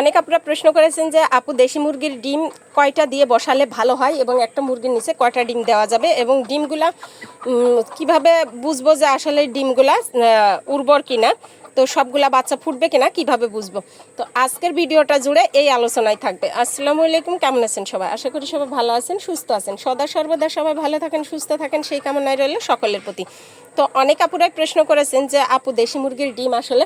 অনেক আপনারা প্রশ্ন করেছেন যে, আপু, দেশি মুরগির ডিম কয়টা দিয়ে বসালে ভালো হয়? এবং একটা মুরগির নিচে কয়টা ডিম দেওয়া যাবে? এবং ডিমগুলা কীভাবে বুঝব যে আসলে ডিমগুলা উর্বর কিনা? তো সবগুলা বাচ্চা ফুটবে কিনা, কীভাবে বুঝব? তো আজকের ভিডিওটা জুড়ে এই আলোচনায় থাকবে। আসসালামু আলাইকুম, কেমন আছেন সবাই? আশা করি সবাই ভালো আছেন, সুস্থ আছেন। সদা সর্বদা সবাই ভালো থাকেন, সুস্থ থাকেন, সেই কামনায় রইল সকলের প্রতি। তো অনেক আপুরাই প্রশ্ন করেছেন যে, আপু, দেশি মুরগির ডিম আসলে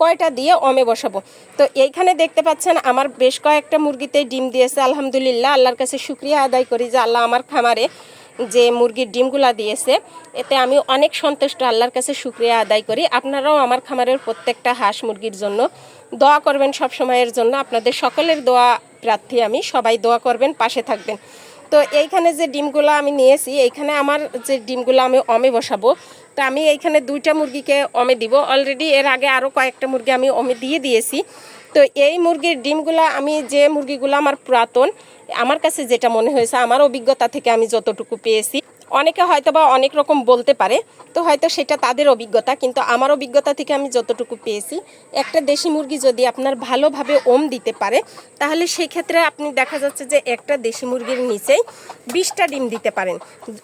কয়টা দিয়ে অমে বসাবো? তো এইখানে দেখতে পাচ্ছেন, আমার বেশ কয়েকটা মুরগিতে ডিম দিয়েছে, আলহামদুলিল্লাহ, আল্লাহর কাছে শুক্রিয়া আদায় করি যে আল্লাহ আমার খামারে যে মুরগির ডিমগুলা দিয়েছে, এতে আমি অনেক সন্তুষ্ট, আল্লাহর কাছে শুক্রিয়া আদায় করি। আপনারাও আমার খামারের প্রত্যেকটা হাঁস মুরগির জন্য দোয়া করবেন সব সময়ের জন্য। আপনাদের সকলের দোয়া প্রার্থী আমি, সবাই দোয়া করবেন, পাশে থাকবেন। তো এইখানে যে ডিমগুলো আমি নিয়েছি, এইখানে আমার যে ডিমগুলো আমি অমে বসাবো, তো আমি এইখানে দুইটা মুরগিকে অমে দিব। অলরেডি এর আগে আরও কয়েকটা মুরগি আমি অমে দিয়ে দিয়েছি। তো এই মুরগির ডিমগুলো আমি যে মুরগিগুলো আমার পুরাতন, আমার কাছে যেটা মনে হয়েছে, আমার অভিজ্ঞতা থেকে আমি যতটুকু পেয়েছি। অনেকে হয়তো বা অনেক রকম বলতে পারে, তো হয়তো সেটা তাদের অভিজ্ঞতা, কিন্তু আমার অভিজ্ঞতা থেকে আমি যতটুকু পেয়েছি, একটা দেশি মুরগি যদি আপনার ভালোভাবে ওম দিতে পারে, তাহলে সেই ক্ষেত্রে আপনি দেখা যাচ্ছে যে একটা দেশি মুরগির নিচেই বিশটা ডিম দিতে পারেন,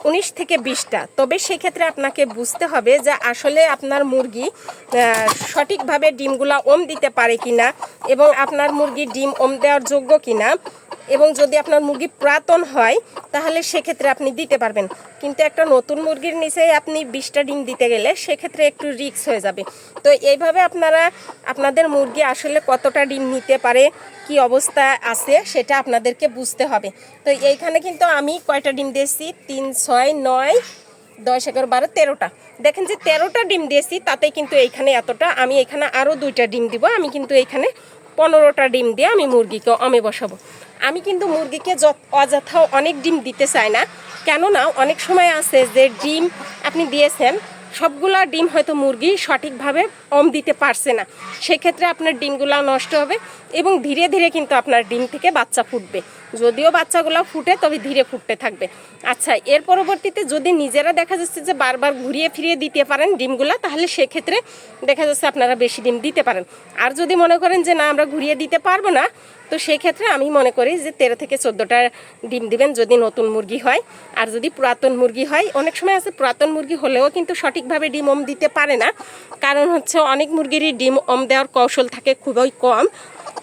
উনিশ থেকে বিশটা। তবে সেক্ষেত্রে আপনাকে বুঝতে হবে যে আসলে আপনার মুরগি সঠিকভাবে ডিমগুলা ওম দিতে পারে কিনা এবং আপনার মুরগি ডিম ওম দেওয়ার যোগ্য কিনা। এবং যদি আপনার মুরগি পুরাতন হয়, তাহলে সেক্ষেত্রে আপনি দিতে পারবেন। কিন্তু একটা নতুন মুরগির নিচেই আপনি বিশটা ডিম দিতে গেলে সেক্ষেত্রে একটু রিস্ক হয়ে যাবে। তো এইভাবে আপনারা, আপনাদের মুরগি আসলে কতটা ডিম নিতে পারে, কি অবস্থা আছে, সেটা আপনাদেরকে বুঝতে হবে। তো এইখানে কিন্তু আমি কয়টা ডিম দিয়েছি? তিন, ছয়, নয়, দশ, এগারো, বারো, তেরোটা। দেখেন যে তেরোটা ডিম দিয়েছি, তাতে কিন্তু এইখানে এতটা। আমি এখানে আরও দুইটা ডিম দিব। আমি কিন্তু এইখানে পনেরোটা ডিম দিয়ে আমি মুরগিকে অমে বসাবো। আমি কিন্তু মুরগিকে অযথা অনেক ডিম দিতে চাই না, কেননা অনেক সময় আছে যে ডিম আপনি দিয়েছেন, সবগুলা ডিম হয়তো মুরগি সঠিকভাবে অম দিতে পারছে না। সেক্ষেত্রে আপনার ডিমগুলা নষ্ট হবে এবং ধীরে ধীরে কিন্তু আপনার ডিম থেকে বাচ্চা ফুটবে। যদিও বাচ্চাগুলো ফুটে, তবে ধীরে ফুটতে থাকবে। আচ্ছা এর পরবর্তীতে যদি নিজেরা দেখা যাচ্ছে যে বারবার ঘুরিয়ে ফিরিয়ে দিতে পারেন ডিমগুলা, তাহলে সেক্ষেত্রে দেখা যাচ্ছে আপনারা বেশি ডিম দিতে পারেন। আর যদি মনে করেন যে না, আমরা ঘুরিয়ে দিতে পারব না তো সেক্ষেত্রে আমি মনে করি যে তেরো থেকে চোদ্দোটা ডিম দিবেন যদি নতুন মুরগি হয়। আর যদি পুরাতন মুরগি হয়, অনেক সময় আছে পুরাতন মুরগি হলেও কিন্তু সঠিকভাবে ডিম ওম দিতে পারে না। কারণ হচ্ছে অনেক মুরগিরই ডিম ওম দেওয়ার কৌশল থাকে খুবই কম।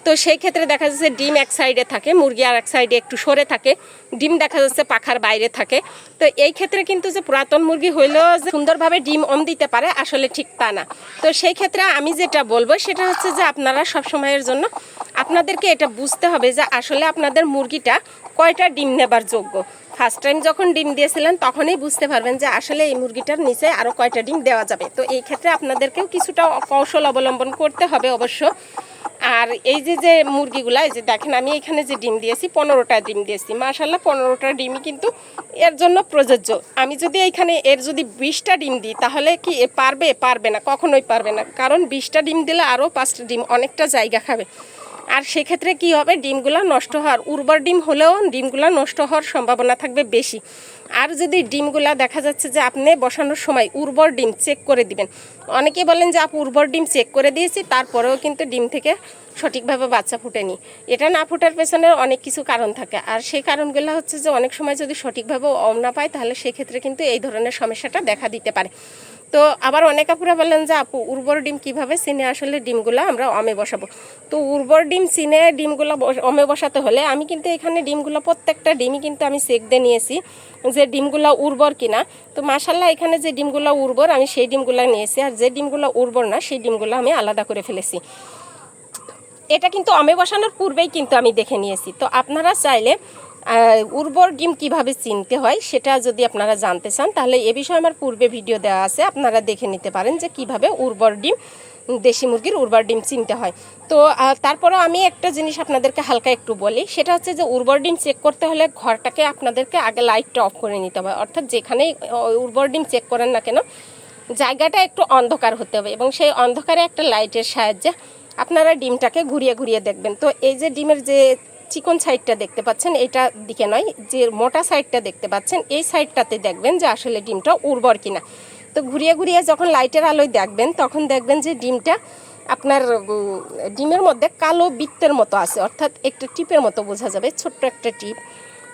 তো সেই ক্ষেত্রে দেখা যাচ্ছে ডিম এক সাইডে থাকে, মুরগি আর এক সাইডে একটু সরে থাকে, ডিম দেখা যাচ্ছে পাখার বাইরে থাকে। তো এই ক্ষেত্রে কিন্তু যে পুরাতন মুরগি হইলেও যে সুন্দরভাবে ডিম অম দিতে পারে, আসলে ঠিক তা না। তো সেই ক্ষেত্রে আমি যেটা বলব, সেটা হচ্ছে যে আপনারা সব সময়ের জন্য আপনাদেরকে এটা বুঝতে হবে যে আসলে আপনাদের মুরগিটা কয়টা ডিম নেবার যোগ্য। ফার্স্ট টাইম যখন ডিম দিয়েছিলেন, তখনই বুঝতে পারবেন যে আসলে এই মুরগিটার নিচে আরও কয়টা ডিম দেওয়া যাবে। তো এই ক্ষেত্রে আপনাদেরকেও কিছুটা কৌশল অবলম্বন করতে হবে অবশ্য। আর এই যে যে মুরগিগুলা, এই যে দেখেন, আমি এখানে যে ডিম দিয়েছি, পনেরোটা ডিম দিয়েছি। মাশাল্লাহ পনেরোটা ডিমই কিন্তু এর জন্য প্রযোজ্য। আমি যদি এইখানে এর যদি বিশটা ডিম দিই, তাহলে কি এ পারবে? পারবে না, কখনোই পারবে না। কারণ বিশটা ডিম দিলে আরও পাঁচটা ডিম অনেকটা জায়গা খাবে। আর সেক্ষেত্রে কি হবে? ডিমগুলো নষ্ট হওয়ার, উর্বর ডিম হলেও ডিমগুলো নষ্ট হওয়ার সম্ভাবনা থাকবে বেশি। আর যদি ডিমগুলা দেখা যাচ্ছে যে আপনি বসানোর সময় উর্বর ডিম চেক করে দিবেন। অনেকে বলেন যে, আপু, উর্বর ডিম চেক করে দিয়েছি, তারপরেও কিন্তু ডিম থেকে সঠিকভাবে বাচ্চা ফুটেনি। এটা না ফোটার পেছনে অনেক কিছু কারণ থাকে। আর সেই কারণগুলো হচ্ছে যে, অনেক সময় যদি সঠিকভাবে অম না পায়, তাহলে সেক্ষেত্রে কিন্তু এই ধরনের সমস্যাটা দেখা দিতে পারে। তো আবার অনেক আপুরা বললেন যে, আপু, উর্বর ডিম কীভাবে চিনে আসলে ডিমগুলো আমরা অমে বসাবো? তো উর্বর ডিম চিনে ডিমগুলো অমে বসাতে হলে আমি কিন্তু এখানে ডিমগুলো প্রত্যেকটা ডিমই কিন্তু আমি চেক দিয়ে নিয়েছি যে, ডিমগুলো উর্বর কিনা। তো মাসাল্লাহ এখানে যে ডিমগুলো উর্বর, আমি সেই ডিমগুলো নিয়েছি। আর যে ডিমগুলো উর্বর না, সেই ডিমগুলো আমি আলাদা করে ফেলেছি। এটা কিন্তু আমে বসানোর পূর্বেই কিন্তু আমি দেখে নিয়েছি। তো আপনারা চাইলে উর্বর ডিম কীভাবে চিনতে হয় সেটা যদি আপনারা জানতে চান, তাহলে এ বিষয়ে আমার পূর্বে ভিডিও দেওয়া আছে। আপনারা দেখে নিতে পারেন যে কীভাবে উর্বর ডিম দেশি মুরগির উর্বর ডিম চিনতে হয়। তো তারপরে আমি একটা জিনিস আপনাদেরকে হালকা একটু বলি, সেটা হচ্ছে যে উর্বর ডিম চেক করতে হলে ঘরটাকে আপনাদেরকে আগে লাইটটা অফ করে নিতে হবে। অর্থাৎ যেখানেই উর্বর ডিম চেক করেন না কেন জায়গাটা একটু অন্ধকার হতে হবে এবং সেই অন্ধকারে একটা লাইটের সাহায্যে আপনারা ডিমটাকে ঘুরিয়ে ঘুরিয়ে দেখবেন। তো এই যে ডিমের যে চিকন সাইডটা দেখতে পাচ্ছেন এইটা দিকে নয়, যে মোটা সাইডটা দেখতে পাচ্ছেন, এই সাইডটাতে দেখবেন যে আসলে ডিমটা উর্বর কিনা। তো ঘুরিয়ে ঘুরিয়ে যখন লাইটের আলোয় দেখবেন, তখন দেখবেন যে ডিমটা আপনার ডিমের মধ্যে কালো বৃত্তের মতো আছে, অর্থাৎ একটা টিপের মতো বোঝা যাবে, ছোট্ট একটা টিপ।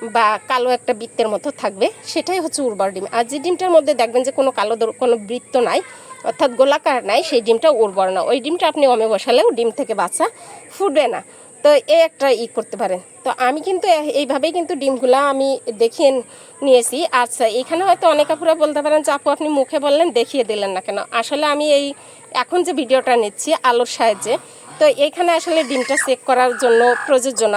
বা কালো একটা বৃত্তের মতো থাকবে, সেটাই হচ্ছে উর্বর ডিম। আর যে ডিমটার মধ্যে দেখবেন যে কোনো কালো কোনো বৃত্ত নাই, অর্থাৎ গোলাকার নাই, সেই ডিমটা উর্বর না। ওই ডিমটা আপনি অমে বসালেও ডিম থেকে বাচ্চা ফুটবে না। তো এই একটা ই করতে পারেন। তো আমি কিন্তু এ- এইভাবেই কিন্তু ডিমগুলা আমি দেখিয়ে নিয়েছি। আচ্ছা এখানে হয়তো অনেক আপুরা বলতে পারেন যে, আপু, আপনি মুখে বললেন, দেখিয়ে দিলেন না কেন? আসলে আমি এই এখন যে ভিডিওটা নিচ্ছি, আলোর সাহায্যে, তো এখানে আসলে ডিমটা চেক করার জন্য প্রযোজ্য